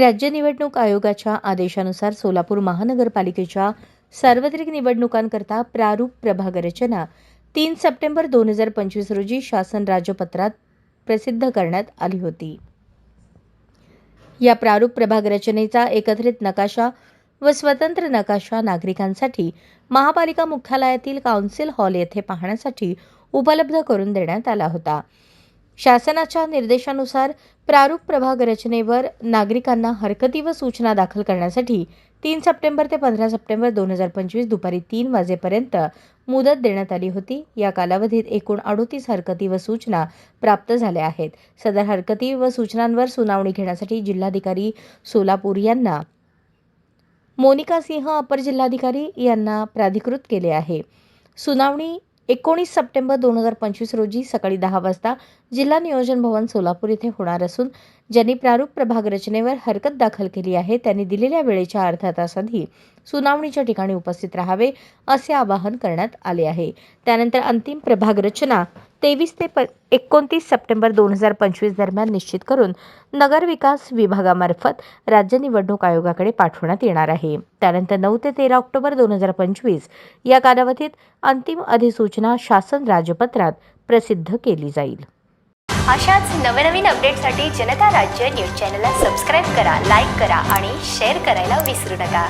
राज्य निवडणूक आयोगाच्या आदेशानुसार सोलापूर महानगरपालिकेच्या सार्वत्रिक निवडणुकांकरता प्रारूप प्रभाग रचना तीन सप्टेंबर दोन हजार पंचवीस रोजी शासन राजपत्रात प्रसिद्ध करण्यात आली होती. या प्रारूप प्रभाग रचनेचा एकत्रित नकाशा व स्वतंत्र नकाशा नागरिकांसाठी महापालिका मुख्यालयातील काउन्सिल हॉल येथे पाहण्यासाठी उपलब्ध करून देण्यात आला होता. शासनाच्या निर्देशानुसार प्रारूप प्रभाग रचनेवर नागरिकांना हरकती व सूचना दाखल करण्यासाठी तीन सप्टेंबर ते पंधरा सप्टेंबर दोन हजार पंचवीस दुपारी तीन वाजेपर्यंत मुदत देण्यात आली होती. या कालावधीत एकूण अडोतीस हरकती व सूचना प्राप्त झाल्या आहेत. सदर हरकती व सूचनांवर सुनावणी घेण्यासाठी जिल्हाधिकारी सोलापूर यांना मोनिका सिंह अपर जिल्हाधिकारी यांना प्राधिकृत केले आहे. सुनावणी एकोणीस सप्टेंबर दोन हजार पंचवीस रोजी सकाळी दहा वाजता जिल्हा नियोजन भवन सोलापूर येथे होणार असून ज्यांनी प्रारूप प्रभाग रचनेवर हरकत दाखल केली आहे त्यांनी दिलेल्या वेळेच्या अर्धा तासाआधी सुनावणीच्या ठिकाणी उपस्थित राहावे असे आवाहन करण्यात आले आहे. त्यानंतर अंतिम प्रभाग रचना तेवीस ते प एकोणतीस सप्टेंबर दोन हजार पंचवीस दरम्यान निश्चित करून नगरविकास विभागामार्फत राज्य निवडणूक आयोगाकडे पाठवण्यात येणार आहे. त्यानंतर नऊ ते तेरा ऑक्टोबर दोन हजार पंचवीस या कालावधीत अंतिम अधिसूचना शासन राजपत्रात प्रसिद्ध केली जाईल. अशाच नवनवीन अपडेटसाठी जनता राज्य न्यूज चॅनलला सबस्क्राईब करा लाईक करा आणि शेअर करायला विसरू नका.